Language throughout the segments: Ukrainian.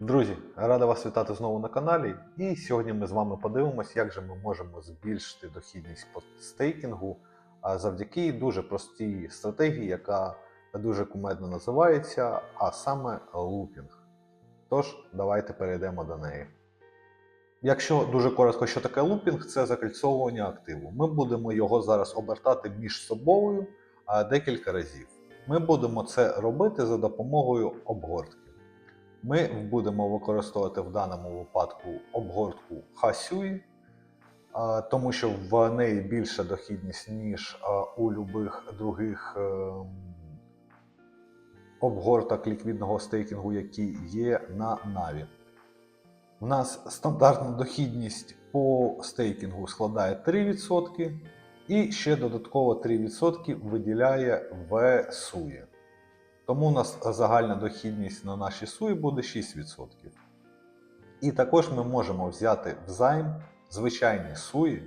Друзі, рада вас вітати знову на каналі. І сьогодні ми з вами подивимось, як же ми можемо збільшити дохідність по стейкінгу завдяки дуже простій стратегії, яка дуже кумедно називається, а саме лупінг. Тож, давайте перейдемо до неї. Якщо дуже коротко, що таке лупінг, це закольцовування активу. Ми будемо його зараз обертати між собою декілька разів. Ми будемо це робити за допомогою обгортки. Ми будемо використовувати в даному випадку обгортку Хасюї, тому що в неї більша дохідність, ніж у любих других ем, обгорток ліквідного стейкінгу, які є на Наві. У нас стандартна дохідність по стейкінгу складає 3%, і ще додатково 3% виділяє в суї. Тому у нас загальна дохідність на наші суї буде 6%. І також ми можемо взяти взайм звичайні суї,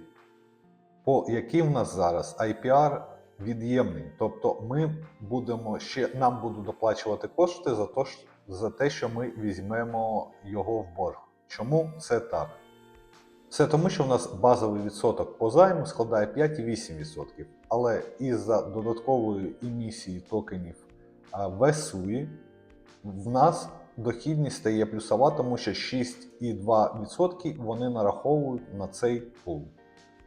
по яким в нас зараз IPR від'ємний. Тобто ми будемо ще, нам будуть доплачувати кошти за, то, за те, що ми візьмемо його в борг. Чому це так? Це тому, що в нас базовий відсоток по займу складає 5,8%. Але із-за додаткової емісії токенів а, в СУІ в нас дохідність стає плюсова, тому що 6,2% вони нараховують на цей пул.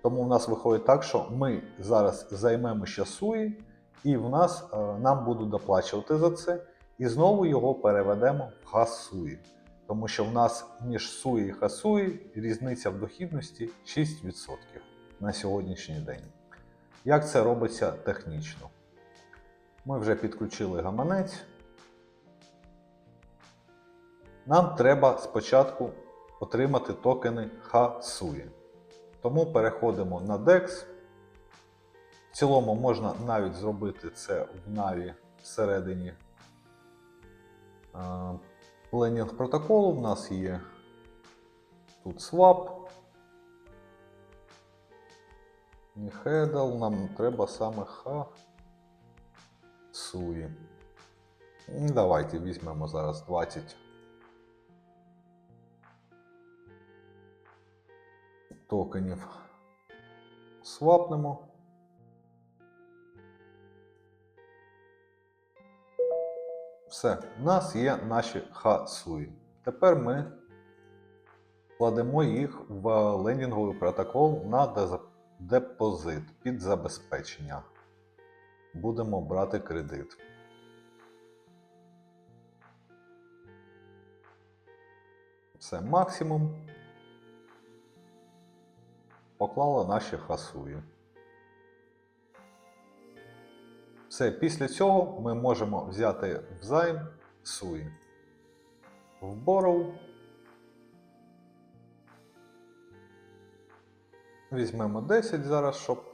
Тому в нас виходить так, що ми зараз займемо ще суї, і в нас е, нам будуть доплачувати за це, і знову його переведемо в хасуї. Тому що в нас між суї і хасуї різниця в дохідності 6% на сьогоднішній день. Як це робиться технічно? Ми вже підключили гаманець. Нам треба спочатку отримати токени Хасуї. Тому переходимо на DEX. В цілому можна навіть зробити це в Na'Vi всередині е, ленінг протоколу. У нас є тут swap. Не хедл, нам треба саме Хасуї. Ну, Давайте візьмемо зараз 20 токенів. Свапнемо. Все, у нас є наші хасуї. Тепер ми кладемо їх в лендінговий протокол на депозит під забезпечення. Будемо брати кредит. Це максимум. Поклали наші хасуї. Все, після цього ми можемо взяти взайм суї. В borrow. Візьмемо 10 зараз, щоб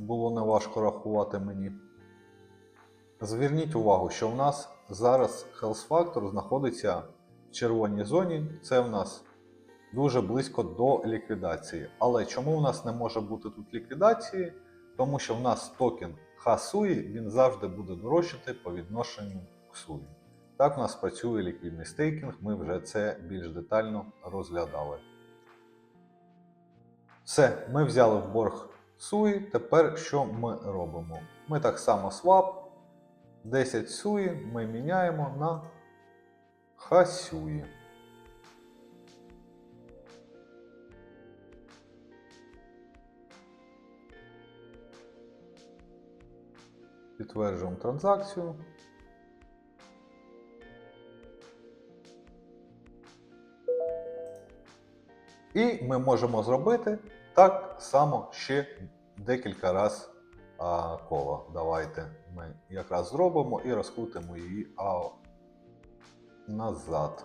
було неважко рахувати мені. Зверніть увагу, що в нас зараз Health Factor знаходиться в червоній зоні. Це в нас дуже близько до ліквідації. Але чому в нас не може бути тут ліквідації? Тому що в нас токен Хасуї він завжди буде дорожчати по відношенню к Суї. Так в нас працює ліквідний стейкінг, ми вже це більш детально розглядали. Все, ми взяли в борг Суї. Тепер що ми робимо? Ми так само свап. 10 Суї ми міняємо на Хасюї. Підтверджуємо транзакцію. І ми можемо зробити так само ще декілька разів а, кола. Давайте ми якраз зробимо і розкрутимо її а, назад.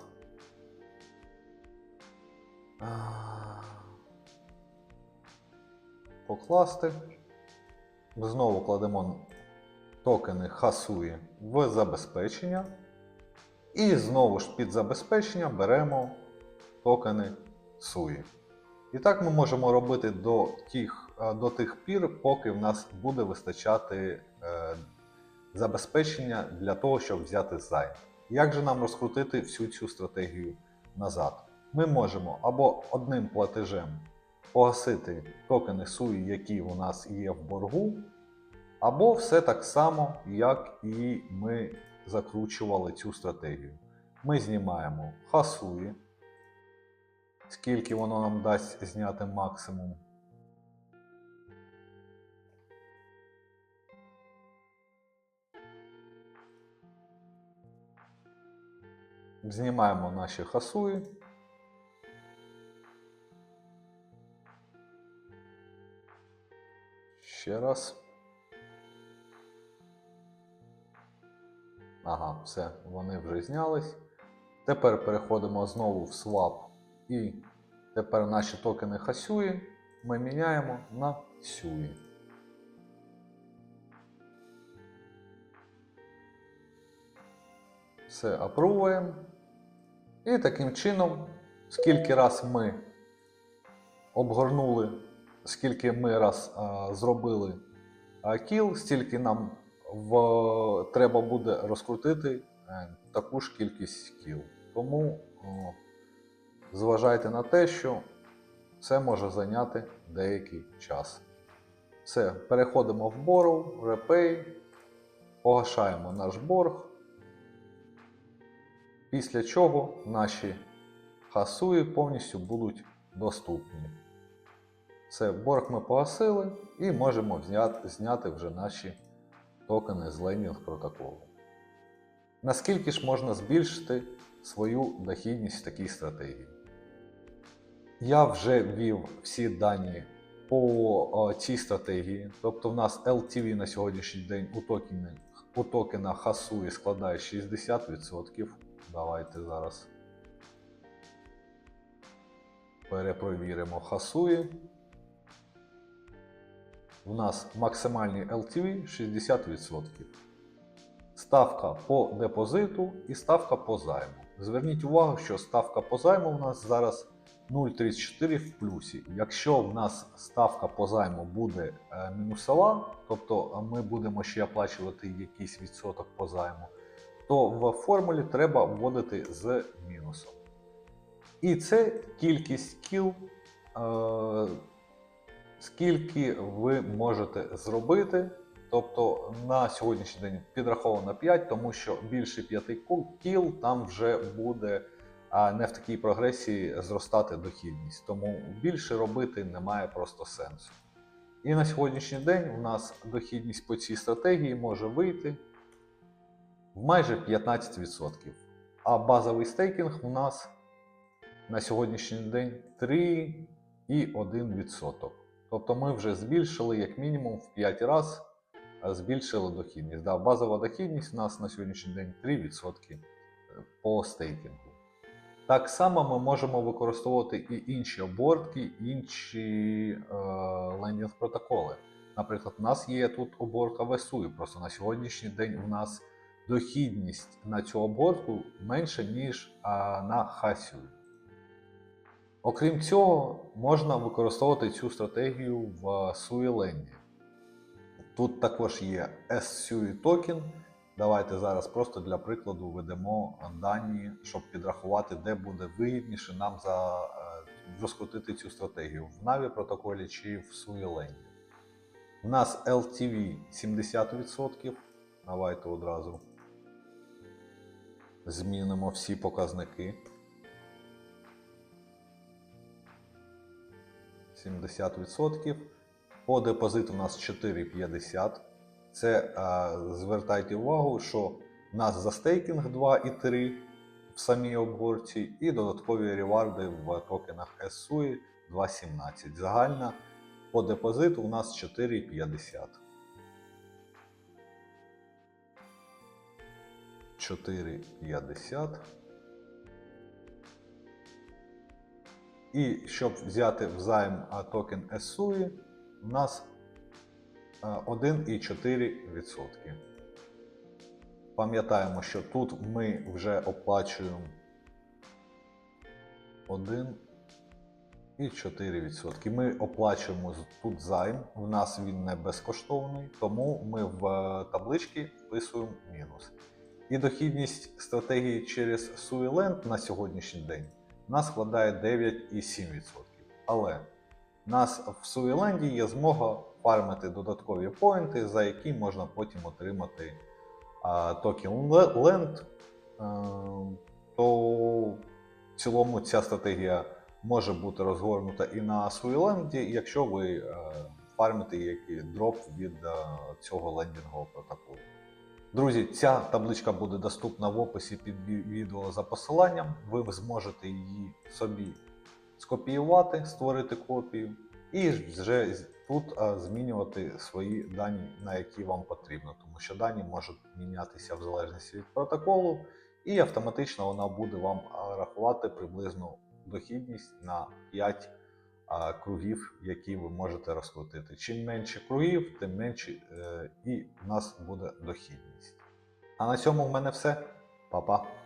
Покласти. Знову кладемо токени Хасуї в забезпечення. І знову ж під забезпечення беремо токени Суї. І так ми можемо робити до тих, е, до тих пір, поки в нас буде вистачати е, забезпечення для того, щоб взяти займ. Як же нам розкрутити всю цю стратегію назад? Ми можемо або одним платежем погасити токени SUI, які у нас є в боргу, або все так само, як і ми закручували цю стратегію. Ми знімаємо хасуї, скільки воно нам дасть зняти максимум. Знімаємо наші хасуї. Ще раз. Ага, все, вони вже знялись. Тепер переходимо знову в swap і тепер наші токени хасюї ми міняємо на сюї. Все апрувуємо. І таким чином, скільки раз ми обгорнули, скільки ми раз а, зробили а, кіл, стільки нам в, треба буде розкрутити е, таку ж кількість кіл. Тому о, зважайте на те, що це може зайняти деякий час. Все, переходимо в Borrow, Repay, погашаємо наш борг. Після чого наші хасуї повністю будуть доступні. Все, борг ми погасили і можемо зняти вже наші токени з лендінг протоколу. Наскільки ж можна збільшити свою дохідність в такій стратегії? Я вже ввів всі дані по цій стратегії. Тобто в нас LTV на сьогоднішній день у токені, у токена Хасуї складає 60%. Давайте зараз перепровіримо Хасуї. У нас максимальний LTV 60%. Ставка по депозиту і ставка по займу. Зверніть увагу, що ставка по займу у нас зараз 0,34 в плюсі. Якщо в нас ставка по займу буде е, мінусова, тобто ми будемо ще оплачувати якийсь відсоток по займу, то в формулі треба вводити з мінусом. І це кількість кіл, е, скільки ви можете зробити. Тобто на сьогоднішній день підраховано 5, тому що більше 5 кіл там вже буде а не в такій прогресії зростати дохідність. Тому більше робити немає просто сенсу. І на сьогоднішній день у нас дохідність по цій стратегії може вийти в майже 15%. А базовий стейкінг у нас на сьогоднішній день 3,1%. Тобто ми вже збільшили як мінімум в 5 разів збільшили дохідність. Да, базова дохідність у нас на сьогоднішній день 3% по стейкінгу. Так само ми можемо використовувати і інші обортки, інші е, протоколи. Наприклад, у нас є тут обортка VSUI, просто на сьогоднішній день у нас дохідність на цю обортку менша, ніж е, на Хасію. Окрім цього, можна використовувати цю стратегію в SUI-ленді. Тут також є SUI токен. Давайте зараз просто для прикладу введемо дані, щоб підрахувати, де буде вигідніше нам за, е, розкрутити цю стратегію в Na'Vi протоколі чи в SUI У нас LTV 70%. Давайте одразу змінимо всі показники. 70%. По депозиту у нас 4,50. Це звертайте увагу, що в нас за стейкінг 2,3 в самій обгорці, і додаткові реварди в токенах SUI 2,17. Загальна по депозиту у нас 4,50. 4,50. І щоб взяти взайм токен SUI, у нас 1,4%. Пам'ятаємо, що тут ми вже оплачуємо 1,4%. Ми оплачуємо тут займ, у нас він не безкоштовний, тому ми в табличці вписуємо мінус. І дохідність стратегії через Suiland на сьогоднішній день нас складає 9,7%. Але нас в Суїленді є змога фармити додаткові поінти, за які можна потім отримати а, токен Land. Е, то в цілому ця стратегія може бути розгорнута і на Суїленді, якщо ви е, фармите який дроп від е, цього лендінгового протоколу. Друзі, ця табличка буде доступна в описі під відео за посиланням. Ви зможете її собі скопіювати, створити копію, і вже тут а, змінювати свої дані, на які вам потрібно, тому що дані можуть мінятися в залежності від протоколу, і автоматично вона буде вам рахувати приблизну дохідність на 5 а, кругів, які ви можете розкрутити. Чим менше кругів, тим менше е, і в нас буде дохідність. А на цьому в мене все. Па-па.